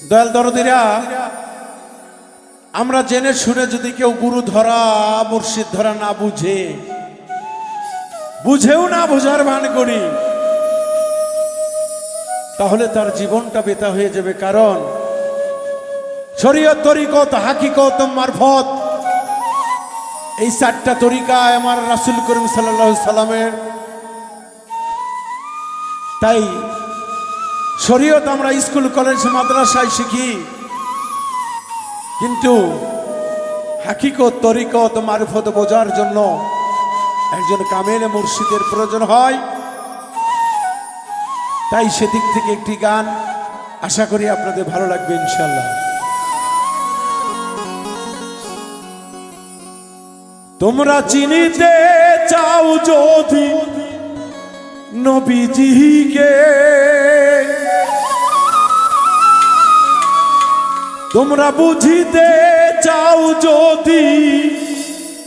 দয়াল দরদিরা, আমরা জেনে শুনে যদি কেউ গুরু ধরা, মুর্শিদ ধরা না বুঝে, বুঝেও না বোঝার ভান করি, তাহলে তার জীবনটা বেতা হয়ে যাবে। কারণ শরীয়ত তরিকত, হাকিকত, মারফত, এই চারটা তরিকা আমার রাসুল করিম সাল্লাহ সাল্লামের, তাই শরীয়ত আমরা স্কুল, কলেজ, মাদ্রাসায় শিখি। কিন্তু হাকিকত, তরিকত, মারফত বোঝার জন্য একজন কামেল মুর্শিদের প্রয়োজন হয়। তাই সেদিক থেকে একটি গান আশা করি আপনাদের ভালো লাগবে ইনশাল্লাহ তোমরা চিনিতে চাও যদি নবীজিকে। তোমরা বুঝিতে চাও যদি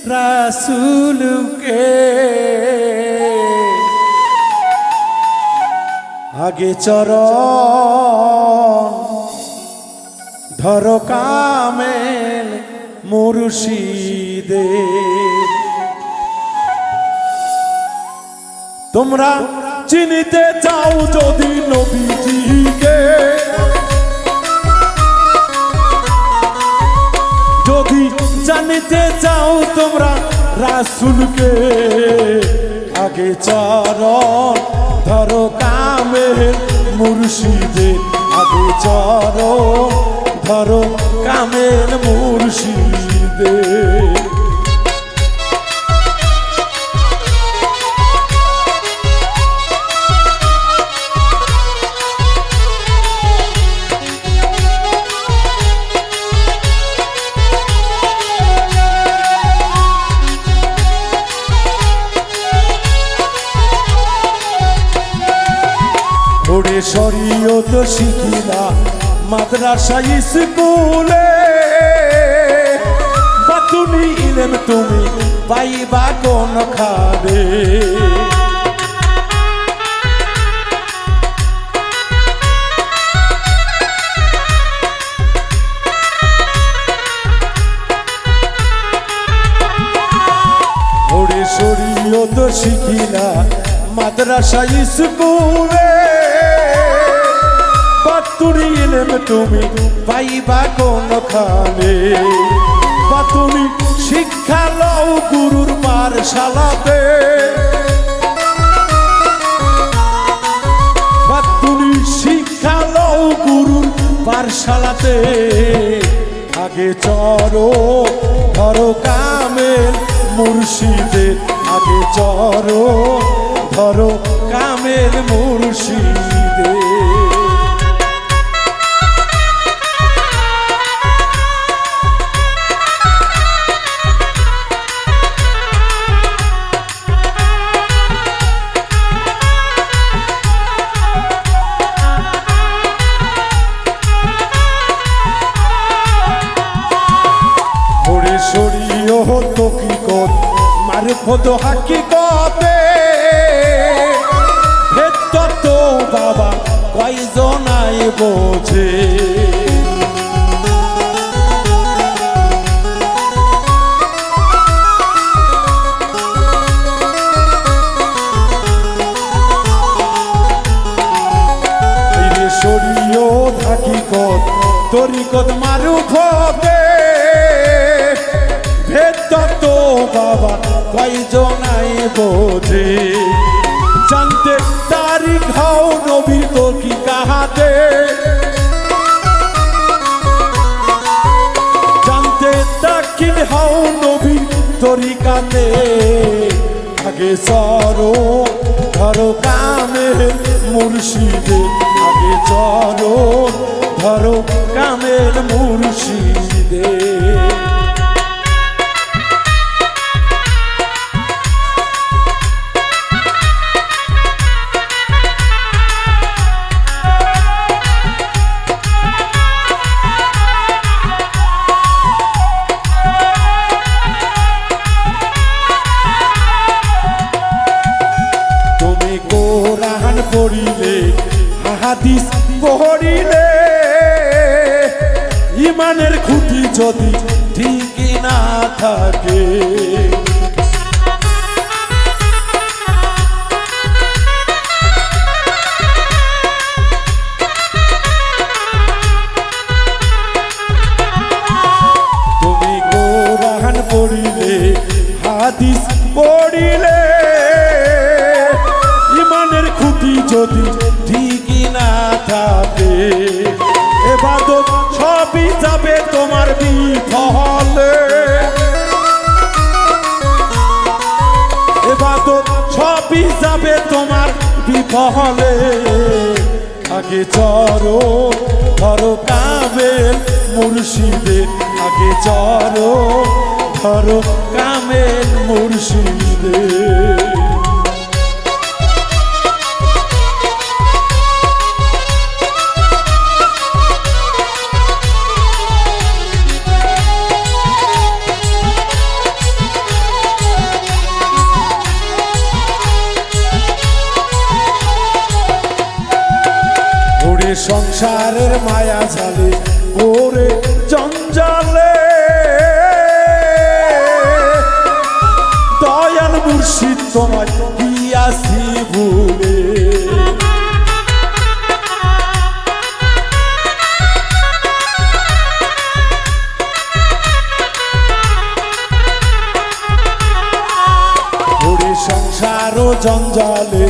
রাসুলকে। আগে চর ধর কামেল মুর্শিদে তোমরা চিনিতে চাও যদি নবীজিকে জানিতে চাও তোমরা রাসুলকে আগে চরণ ধরো কামের মুর্শিদে আগে চরণ ধরো কামের মুর্শিদে। শরীয়ত শিখিলা মাদ্রাসা স্কুলে। বাতুনি ইলেম তুমি পাইবা কোন খাবে শরীয়ত শিখিলা মাদ্রাসা স্কুলে। বাতুরি এলেম তুমি, পাইবা কোন খানে বা তুমি শিক্ষা লও গুরুর পারশালাতে বাতুমি শিক্ষা লও গুরুর পারশালাতে আগে চরো, ধরো কামেল মুর্শিদে আগে চরো, ধরো কামেল মুর্শিদে মারফত হাকিকতে। ভেতর তো বাবা বোঝে। শরীয় হাকিকত তরিকত মারুফতে। ভেতর কয়জনাই বোঝে। জানতে তারিখ হাও নবীর তো কি কাহাতে। জানতে তাকিল হাও নবীর তরিকাতে আগে সরো ধরো কামে মুর্শিদে, আগে চরো। করিলে ইমানের খুঁটি যদি ঠিকই না থাকে থাকে এবাদত সবই যাবে তোমার বিফলে। এবাদত সবই যাবে তোমার বিফলে। আগে চরো ধরো কামেল মুর্শিদে আগে চরো ধরো কামেল মুর্শিদে সংসারের মায়া জালে, ওরে জঞ্জালে। দয়াল মুর্শিদ তোমার গিয়াছি ভুলে। সংসার ও জঞ্জালে,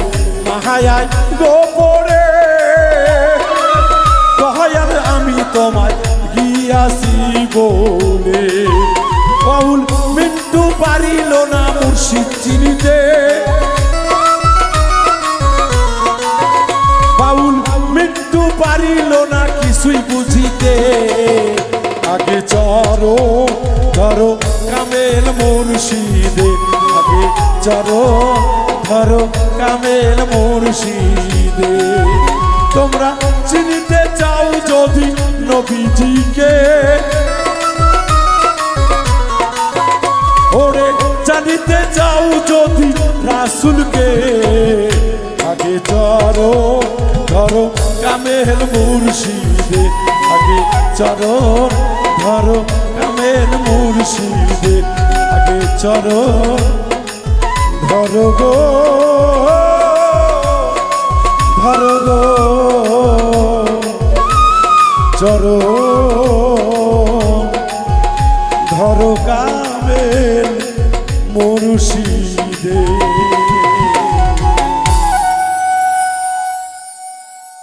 মাহায়ায় গোপরে বলে। বাউল মিন্টু পারিল না মুর্শিদ চিনিতে। বাউল মৃত্যু পারিল না কিছুই বুঝিতে। আগে চরো, ধরো কামেল মুর্শিদে। আগে চরো, ধরো কামেল মুর্শিদে। তোমরা চিনিতে চাও যদি নবীজিকে। রাসুলকে আগে চরো ধরো কামেল মুর্শিদে। আগে চরো ধরো কামেল মুর্শিদে। আগে চরো ধরো গো ধরো গো। চরো